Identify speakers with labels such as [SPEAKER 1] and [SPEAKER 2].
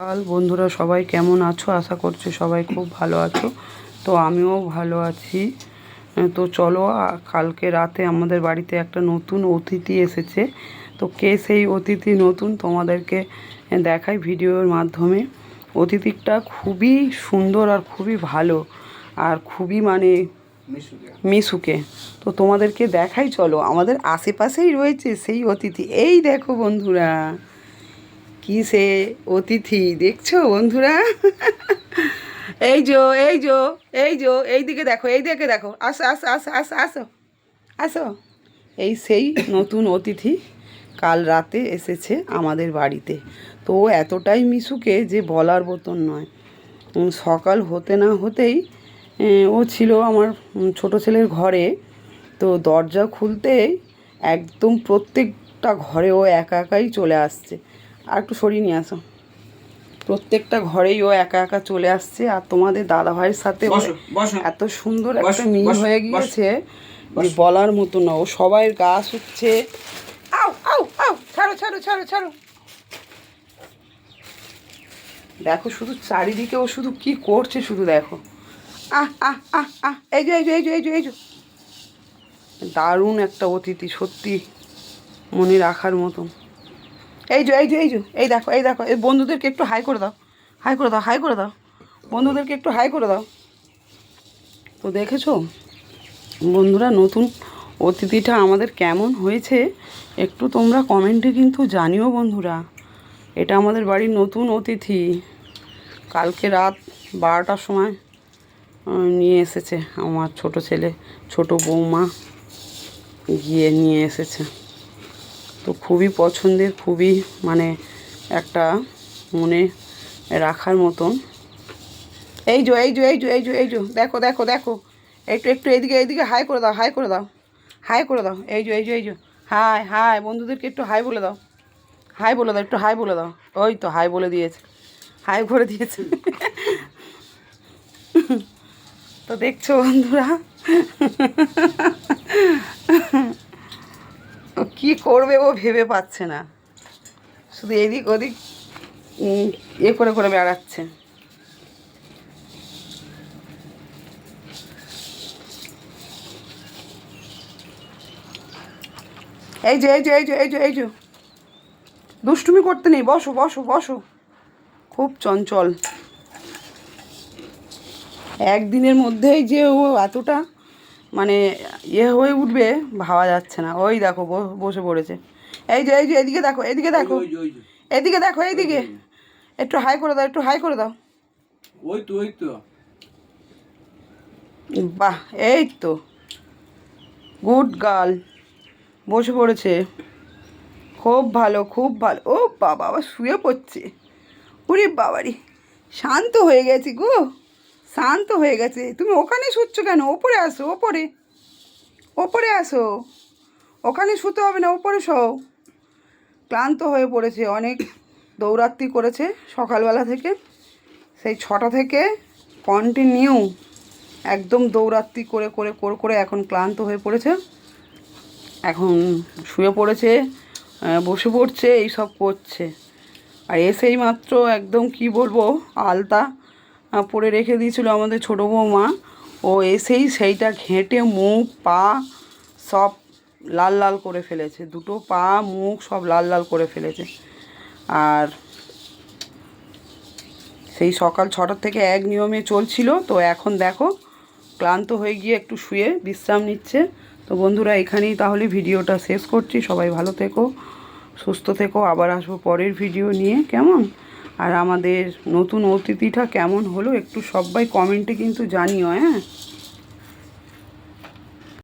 [SPEAKER 1] কাল বন্ধুরা সবাই কেমন আছো? আশা করছি সবাই খুব ভালো আছো। তো আমিও ভালো আছি। তো চলো কালকে রাতে আমাদের বাড়িতে একটা নতুন অতিথি এসেছে। তো কে সেই অতিথি নতুন তোমাদেরকে দেখাই ভিডিওর মাধ্যমে। অতিথিটা খুবই সুন্দর আর খুবই ভালো আর খুবই মানে মিশুকে। তো তোমাদেরকে দেখাই চলো আমাদের আশেপাশেই রয়েছে সেই অতিথি। এই দেখো বন্ধুরা। কি সে অতিথি দেখছ বন্ধুরা? এই যো এই যো এই যো, এই দিকে দেখো, এই দিকে দেখো, আসো আসো আসো আসো আসো আসো। এই সেই নতুন অতিথি কাল রাতে এসেছে আমাদের বাড়িতে। তো এতটাই মিশুকে যে বলার মতন নয়। সকাল হতে না হতেই ও ছিল আমার ছোট ছেলের ঘরে। তো দরজা খুলতেই একদম প্রত্যেকটা ঘরে ও একা একাই চলে আসছে। আর একটু সরিয়ে নিয়ে আসো। প্রত্যেকটা ঘরেই ও একা একা চলে আসছে আর তোমাদের দাদা ভাইয়ের সাথে। এত সুন্দর একটা মিল হয়ে গিয়েছে যে বলার মতো না ও সবাই গা শুচ্ছে। আউ আউ আউ ছাড়ো ছাড়ো ছাড়ো ছাড়ো। দেখো শুধু চারিদিকে ও শুধু কি করছে শুধু দেখো। আহ আহ আহ আহ এই যে এই যে এই যে এই যে এই যে। দারুণ একটা অতিথি সত্যি মনে রাখার মতন এই যে এই যে এই যে, এই দেখো এই দেখো, এই বন্ধুদেরকে একটু হাই করে দাও হাই করে দাও হাই করে দাও। বন্ধুদেরকে একটু হাই করে দাও। তো দেখেছ? বন্ধুরা, নতুন অতিথিটা আমাদের কেমন হয়েছে? একটু তোমরা কমেন্টে কিন্তু জানিও বন্ধুরা। এটা আমাদের বাড়ির নতুন অতিথি। কালকে রাত বারোটার সময় নিয়ে এসেছে। আমার ছোট ছেলে, ছোট বৌমা গিয়ে নিয়ে এসেছে। তো খুবই পছন্দের, খুবই মানে একটা মনে রাখার মতন। এই যো এই যো এই যো এই যো এই যো, দেখো দেখো দেখো। একটু একটু এইদিকে এইদিকে হাই করে দাও, হাই করে দাও, হাই করে দাও। এই যো এই যো এই যো, হাই হাই, বন্ধুদেরকে একটু হাই বলে দাও। হাই বলে দাও, একটু হাই বলে দাও। ওই তো হাই বলে দিয়েছে, হাই করে দিয়েছে। তো দেখছ বন্ধুরা? কী করবে ও ভেবে পাচ্ছে না। শুধু এদিক ওদিক ইয়ে করে করে বেড়াচ্ছে। এই যে এই যে এই যে এই যে এই যে। দুষ্টুমি করতে নেই, বসো বসো বসো। খুব চঞ্চল। একদিনের মধ্যেই যে ও এতটা মানে ইয়ে হয়ে উঠবে ভাবা যাচ্ছে না। ওই দেখো বসে পড়েছে। এই যে এই যে এদিকে দেখো এদিকে দেখো। এদিকে দেখো এইদিকে। একটু হাই করে দাও একটু হাই করে দাও।
[SPEAKER 2] ওই তো ওই তো।
[SPEAKER 1] বাহ এই তো। Good girl. বসে পড়েছে। খুব ভালো খুব ভালো। ও বাবা শুয়ে পড়ছে। ওরে বাবারি শান্ত হয়ে গেছি গো। শান্ত হয়ে গেছে। তুমি ওখানে শুচ্ছ কেন? ওপরে আসো, ওপরে। ওপরে আসো। ওখানে শুতে হবে না, ওপরে শো। ক্লান্ত হয়ে পড়েছে, অনেক দৌড়াত্তি করেছে সকালবেলা থেকে। সেই ছটা থেকে কন্টিনিউ একদম দৌড়াত্তি করে করে করে করে এখন ক্লান্ত হয়ে পড়েছে। এখন শুয়ে পড়েছে বসে পড়ছে এই সব করছে। আর এসেই মাত্র একদম কি বলব, আলতা। পরে রেখে দিয়েছিল আমাদের ছোটো বৌমা। ও এসেই সেইটা ঘেঁটে মুখ, পা সব লাল লাল করে ফেলেছে। দুটো পা, মুখ সব লাল লাল করে ফেলেছে। আর সেই সকাল ছটার থেকে এক নিয়মে চলছিল। তো এখন দেখো, ক্লান্ত হয়ে গিয়ে একটু শুয়ে বিশ্রাম নিচ্ছে। তো বন্ধুরা, এখানেই তাহলে ভিডিওটা শেষ করছি। সবাই ভালো থেকো, সুস্থ থেকো। আবার আসব পরের ভিডিও নিয়ে। কেমন? আর আমাদের নতুন অতিথিটা কেমন হলো একটু সবাই কমেন্টে কিন্তু জানিও হ্যাঁ?